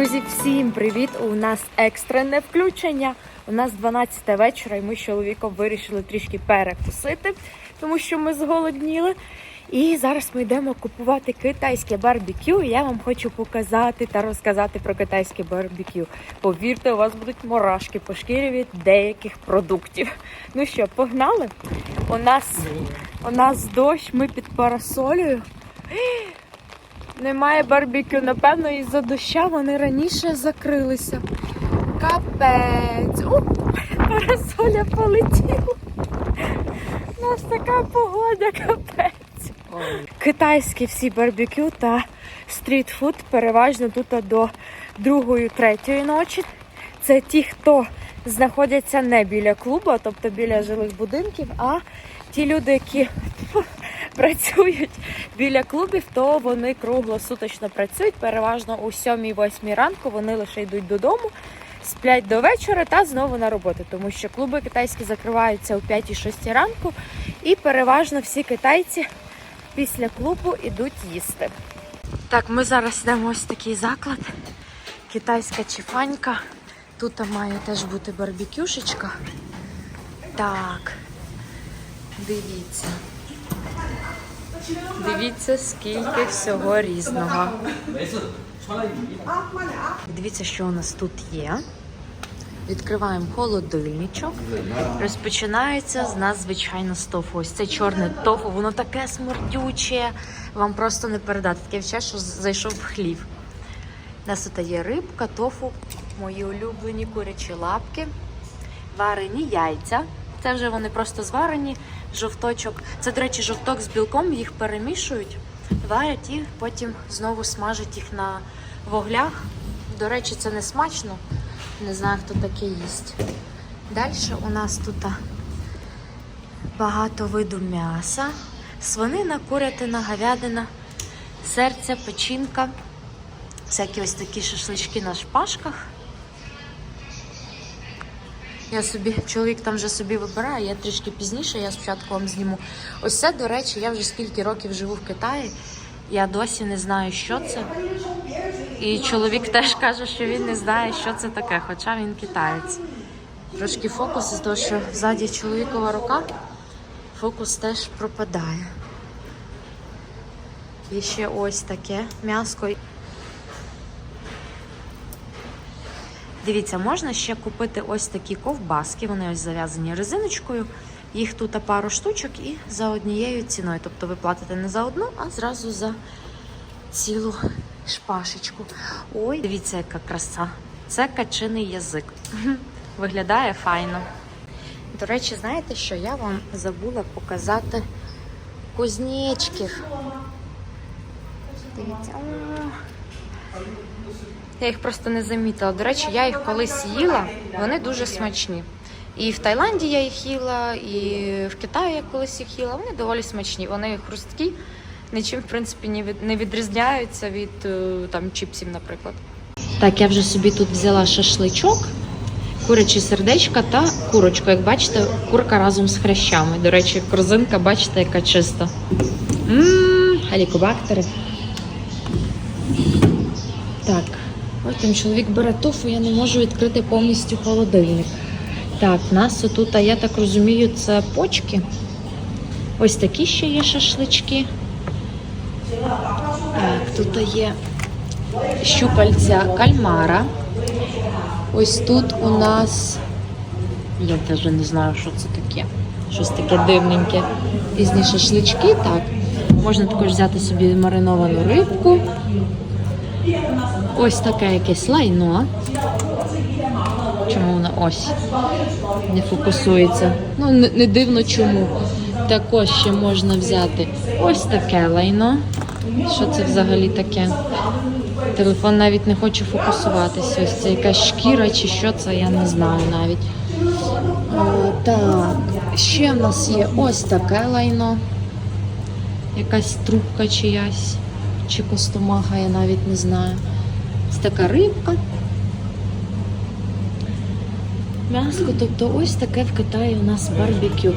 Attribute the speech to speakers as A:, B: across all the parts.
A: Друзі, всім привіт! У нас екстрене включення. У нас 12 вечора, і ми з чоловіком вирішили трішки перекусити, тому що ми зголодніли. І зараз ми йдемо купувати китайське барбекю. Я вам хочу показати та розказати про китайське барбекю. Повірте, у вас будуть мурашки по шкірі від деяких продуктів. Ну що, погнали? У нас, у нас дощ, ми під парасолею. Немає барбекю, напевно, із-за доща вони раніше закрилися. Капець! О, парасоля полетіла. У нас така погода, капець. Китайські всі барбекю та стрітфуд переважно тут до другої, третьої ночі. Це ті, хто знаходяться не біля клубу, тобто біля жилих будинків, а ті люди, які працюють біля клубів, то вони круглосуточно працюють. Переважно у 7-8 ранку вони лише йдуть додому, сплять до вечора та знову на роботу, тому що клуби китайські закриваються о 5-6 ранку, і переважно всі китайці після клубу йдуть їсти. Так, ми зараз йдемо ось такий заклад. Китайська чифанька. Тут має теж бути барбекюшечка. Так, дивіться. Дивіться, скільки всього різного. Дивіться, що у нас тут є. Відкриваємо холодильничок. Розпочинається з нас, звичайно, з тофу. Ось це чорне тофу, воно таке смердюче. Вам просто не передати. Таке вче, що зайшов в хлів. У нас тут є рибка, тофу, мої улюблені курячі лапки, варені яйця. Це вже вони просто зварені, жовточок. Це, до речі, жовток з білком, їх перемішують, варять і потім знову смажать їх на вуглях. До речі, це не смачно. Не знаю, хто таке їсть. Далі у нас тут багато виду м'яса, свинина, курятина, говядина, серця, печінка, всякі ось такі шашлички на шпажках. Я собі, чоловік там вже собі вибирає, я трішки пізніше, я спочатку вам зніму. Ось це, до речі, я вже скільки років живу в Китаї. Я досі не знаю, що це. І чоловік теж каже, що він не знає, що це таке, хоча він китаєць. Трошки фокус з того, що ззаді чоловікова рука, фокус теж пропадає. І ще ось таке м'яско. Дивіться, можна ще купити ось такі ковбаски, вони ось зав'язані резиночкою. Їх тут пару штучок і за однією ціною. Тобто ви платите не за одну, а зразу за цілу шпашечку. Ой, дивіться, яка краса. Це качиний язик. Виглядає файно. До речі, знаєте що? Я вам забула показати кузнечків. Дивіться. Я їх просто не замітила. До речі, я їх колись їла, вони дуже смачні. І в Таїланді я їх їла, і в Китаї я колись їх їла. Вони доволі смачні. Вони хрусткі, нічим, в принципі, не від- не відрізняються від е, там чіпсів, наприклад. Так, я вже собі тут взяла шашличок, курячі сердечка та курочку. Як бачите, курка разом з хрящами. До речі, корзинка, бачите, яка чиста. Ммм, халікобактери. Так, потім чоловік бере тофу, я не можу відкрити повністю холодильник. Так, в нас тут, я так розумію, це почки. Ось такі ще є шашлички. Так, тут є щупальця кальмара. Ось тут у нас. Я навіть не знаю, що це таке. Щось таке дивненьке. Різні шашлички. Так. Можна також взяти собі мариновану рибку. Ось таке якесь лайно. Чому воно ось не фокусується? Ну, не, дивно чому. Також ще можна взяти ось таке лайно. Що це взагалі таке? Телефон навіть не хоче фокусуватися. Ось це якась шкіра чи що це, я не знаю навіть. О, так, ще в нас є ось таке лайно. Якась трубка чиясь, чи костомаха, я навіть не знаю. Це така рибка. М'яско, тобто ось таке в Китаї у нас барбекю.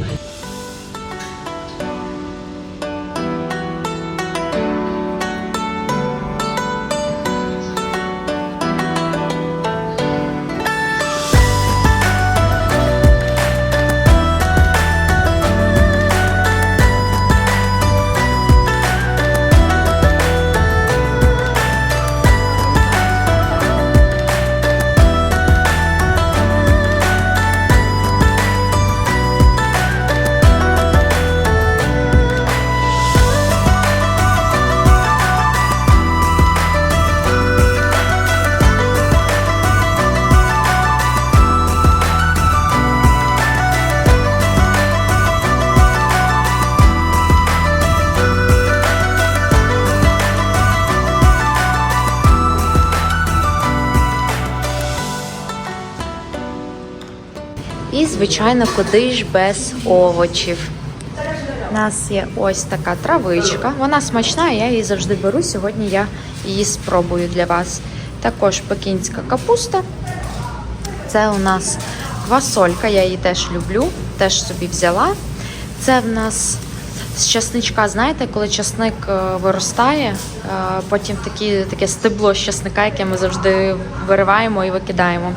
A: Звичайно, куди ж без овочів. У нас є ось така травичка. Вона смачна, я її завжди беру. Сьогодні я її спробую для вас. Також пекінська капуста. Це у нас квасолька, я її теж люблю, теж собі взяла. Це в нас з часничка, знаєте, коли часник е, виростає, е, потім такі, таке стебло з часника, яке ми завжди вириваємо і викидаємо.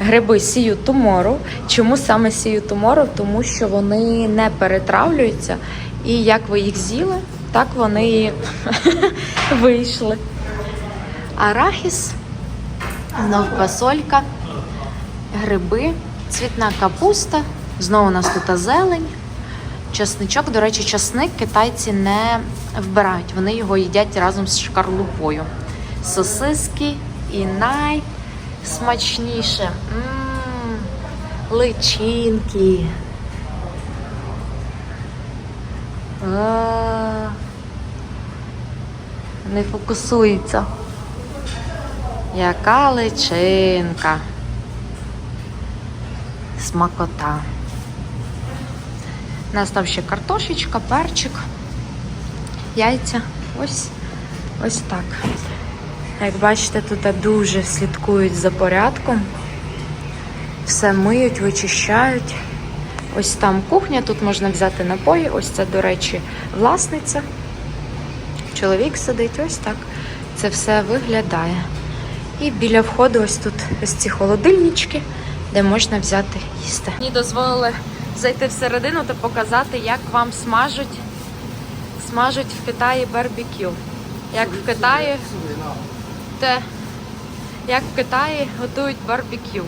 A: Гриби сію тумору. Чому саме сію тумору? Тому що вони не перетравлюються, і як ви їх з'їли, так вони і вийшли. Арахіс, знов квасолька, гриби, цвітна капуста, знову у нас тут зелень. Часничок, до речі, часник китайці не вбирають, вони його їдять разом з шкарлупою. Сосиски і найсмачніше. М, личинки. А, Не фокусується. Яка личинка. Смакота. У нас там ще картошечка, перчик, яйця. Ось ось так. Як бачите, тут дуже слідкують за порядком. Все миють, вичищають. Ось там кухня, тут можна взяти напої. Ось це, до речі, власниця. Чоловік сидить, ось так. Це все виглядає. І біля входу ось тут ось ці холодильнички, де можна взяти їсти. Мені дозволили зайти всередину та показати, як вам смажуть, смажуть в Китаї барбекю. Як в Китаї, Бачите, як в Китаї готують барбекю.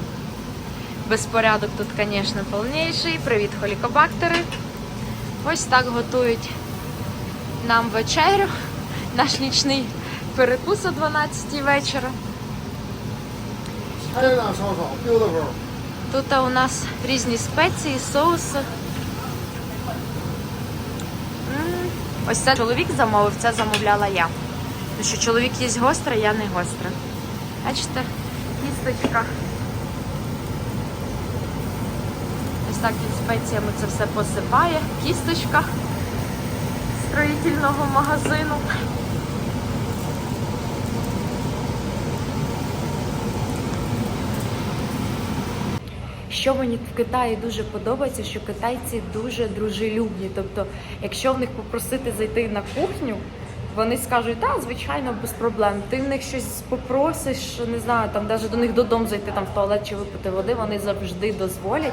A: Безпорядок тут, звісно, повніший. Привіт, холікобактери. Ось так готують нам вечерю, наш нічний перекус о 12-й вечора.
B: Тут,
A: тут у нас різні спеції, соуси. Ось це чоловік замовив, це замовляла я. Тому що чоловік їсть гостре, я не гостра. Бачите, кісточка. Ось так він спеціями це все посипає. Кісточка строїтельного магазину. Що мені в Китаї дуже подобається, що китайці дуже дружелюбні. Тобто, якщо в них попросити зайти на кухню, вони скажуть, так, звичайно, без проблем. Ти в них щось попросиш, не знаю, там навіть до них додому зайти там в туалет чи випити води, вони завжди дозволять.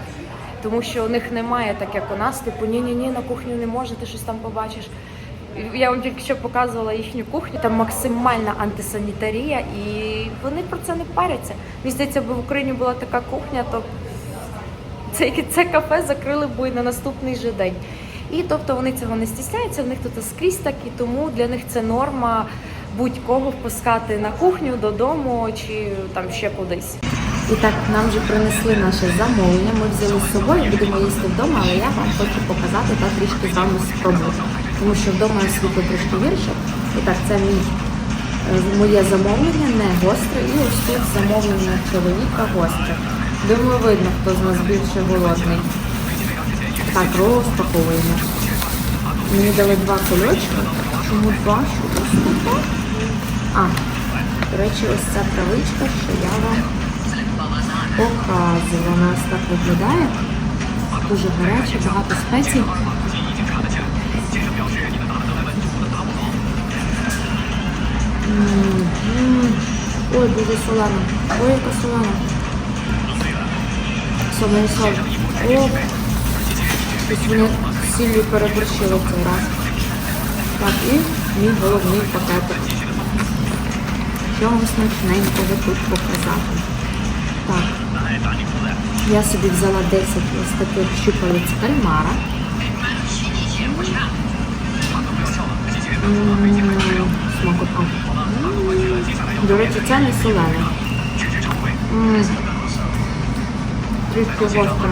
A: Тому що у них немає так, як у нас, типу, ні-ні-ні, на кухню не можна, ти щось там побачиш. Я вам тільки що показувала їхню кухню, там максимальна антисанітарія, і вони про це не паряться. Мені здається, в Україні була така кухня, то це, це кафе закрили б і на наступний же день. І тобто вони цього не стісняються, в них тут скрізь так, і тому для них це норма будь-кого впускати на кухню, додому чи там ще кудись. І так, нам вже принесли наше замовлення. Ми взяли з собою, будемо їсти вдома, але я вам хочу показати та трішки з вами спробувати. Тому що вдома світло трошки гірше. І так, це мій, е, моє замовлення, не гостре. І ось тут замовлення чоловіка гостре. Думаю, видно, хто з нас більше голодний. Так, розпаковуємо. Мені дали два кульочки. Чому два? А, до речі, ось ця травичка, що я вам показувала. Вона ось так виглядає. Дуже гаряча, багато спецій. Ой, дуже солена. Ой, яка солена. Солоний сол. О, з сіллю переборщили цей раз. Так, і мій головний пакетик. Що вам смачненького тут показати? Так. Я собі взяла 10 ось таких щупалець кальмара. Смакота. До речі, це не солене. Трішки гостро.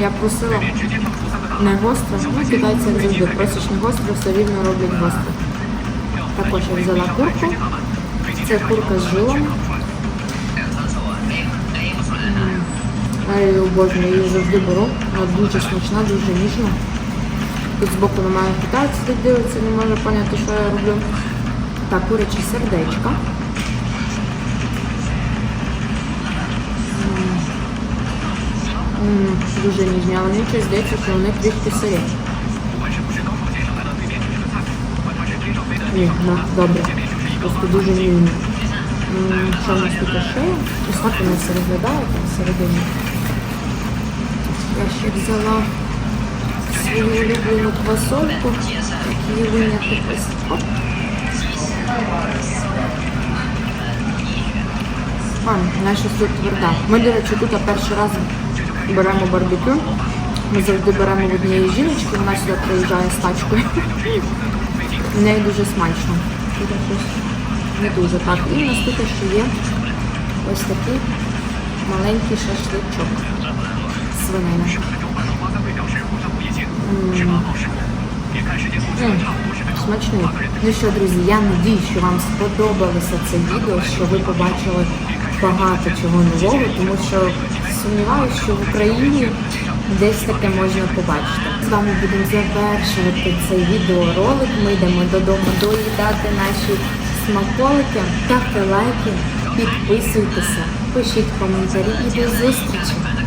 A: Я просила не гостро, китайці як завжди просиш не гостро, все рівно роблять гостро. Також я взяла курку. Це курка з жилом. Я її обожнюю, я її завжди беру. Вона дуже смачна, дуже ніжна. Тут збоку на мене тут дивиться, не може поняти, що я роблю. Так, курячі сердечка. Дуже ніжні, а вони здається, що вони трішки сирі. Ні, ну, добре. Просто дуже ніжні. Що в нас тут ще? Ось так воно все виглядає там всередині. Я ще взяла свою улюблену квасольку, її виняти ось. А, вона щось тут тверда. Ми, до речі, тут перший раз беремо барбекю. Ми завжди беремо в однієї жіночки, вона сюди приїжджає з тачкою. В неї дуже смачно. Не дуже так. І у нас тут ще є ось такий маленький шашличок. Свинина. Смачний. Ну що, друзі, я надію, що вам сподобалося це відео, що ви побачили багато чого нового, тому що сумніваюся, що в Україні десь таке можна побачити. З вами будемо завершувати цей відеоролик. Ми йдемо додому доїдати наші смаколики. Ставте лайки, підписуйтеся, пишіть коментарі і до зустрічі!